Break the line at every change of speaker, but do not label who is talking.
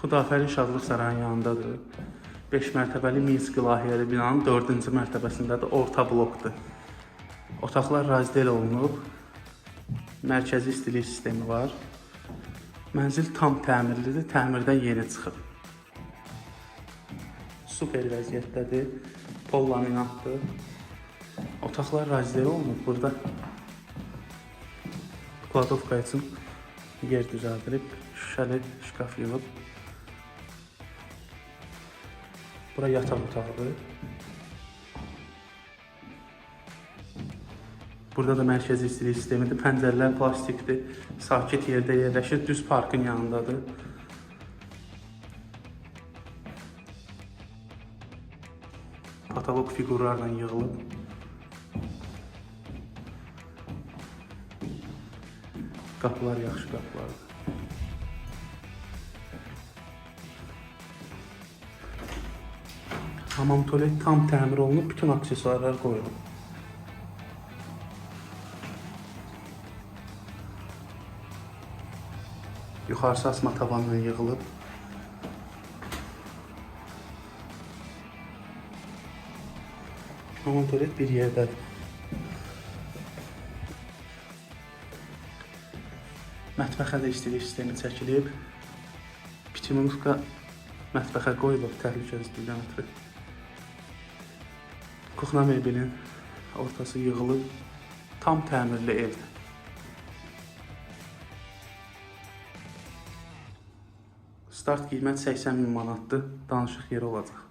Xudafəri Şadlıq Sarayının yanındadır. 5 mərtəbəli Minsk layihəli binanın 4-cü mərtəbəsindədir, orta blokdur. Otaqlar razdel olunub. Mərkəzi istilik sistemi var. Mənzil tam təmirlidir, təmirdən yeni çıxıb. Super vəziyyətdədir. Pol laminatdır. Otaqlar razdel olunub. Burada kladovka üçün yer düzəldilib, şüşəli şkaf yığılıb. Bura yataq otağıdır. Burada da mərkəzi istilik sistemidir. Pəncərələr plastikdir. Sakit yerdə yerləşir. Düz parkın yanındadır. Katalog fiqurlarla yığılıb. Qapılar yaxşı qapılardır. Hamam tualet tam təmir olunub, bütün aksesuarlar qoyulub. Yuxarısı asma tavanla yığılıb. Hamam tualet bir yerdədir. Mətbəxə də istilik sistemi çəkilib. Piçinovka mətbəxə qoyulub təhlükəsizlikdən ötürü. Kuxna mebelin ortası yığılıb. Tam təmirli evdir. Start qiymət 80 min manatdır. Danışıq yeri olacaq.